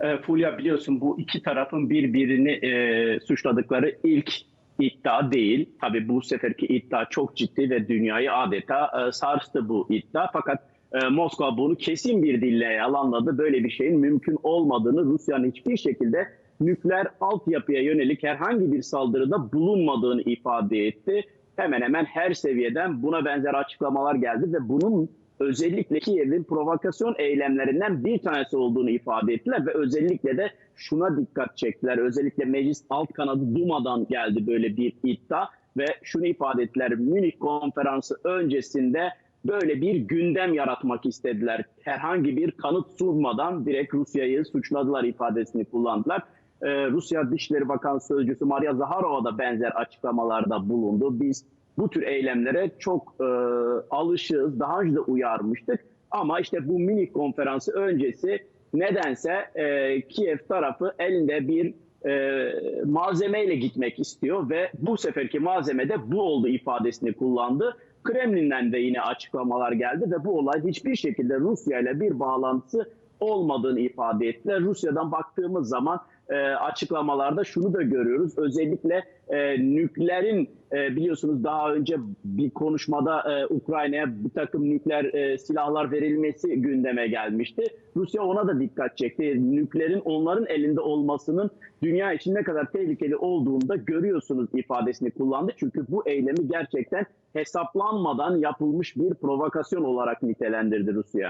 E, Fulya biliyorsun bu iki tarafın birbirini e, suçladıkları ilk iddia değil. Tabii bu seferki iddia çok ciddi ve dünyayı adeta e, sarstı bu iddia. Fakat e, Moskova bunu kesin bir dille yalanladı. Böyle bir şeyin mümkün olmadığını, Rusya'nın hiçbir şekilde nükleer altyapıya yönelik herhangi bir saldırıda bulunmadığını ifade etti. Hemen hemen her seviyeden buna benzer açıklamalar geldi ve bunun özellikle Kiev'in provokasyon eylemlerinden bir tanesi olduğunu ifade ettiler ve özellikle de şuna dikkat çektiler. Özellikle meclis alt kanadı Duma'dan geldi böyle bir iddia ve şunu ifade ettiler. Münih konferansı öncesinde böyle bir gündem yaratmak istediler. Herhangi bir kanıt sunmadan direkt Rusya'yı suçladılar ifadesini kullandılar. Ee, Rusya Dışişleri Bakan Sözcüsü Maria Zaharova da benzer açıklamalarda bulundu. Biz bu tür eylemlere çok e, alışığız. Daha önce de uyarmıştık. Ama işte bu mini konferansı öncesi nedense e, Kiev tarafı elinde bir e, malzemeyle gitmek istiyor ve bu seferki malzeme de bu oldu ifadesini kullandı. Kremlin'den de yine açıklamalar geldi ve bu olay hiçbir şekilde Rusya ile bir bağlantısı olmadığını ifade ettiler. Rusya'dan baktığımız zaman e, açıklamalarda şunu da görüyoruz. Özellikle e, nükleerin e, biliyorsunuz daha önce bir konuşmada e, Ukrayna'ya bir takım nükleer e, silahlar verilmesi gündeme gelmişti. Rusya ona da dikkat çekti. Nükleerin onların elinde olmasının dünya için ne kadar tehlikeli olduğunu da görüyorsunuz ifadesini kullandı. Çünkü bu eylemi gerçekten hesaplanmadan yapılmış bir provokasyon olarak nitelendirdi Rusya.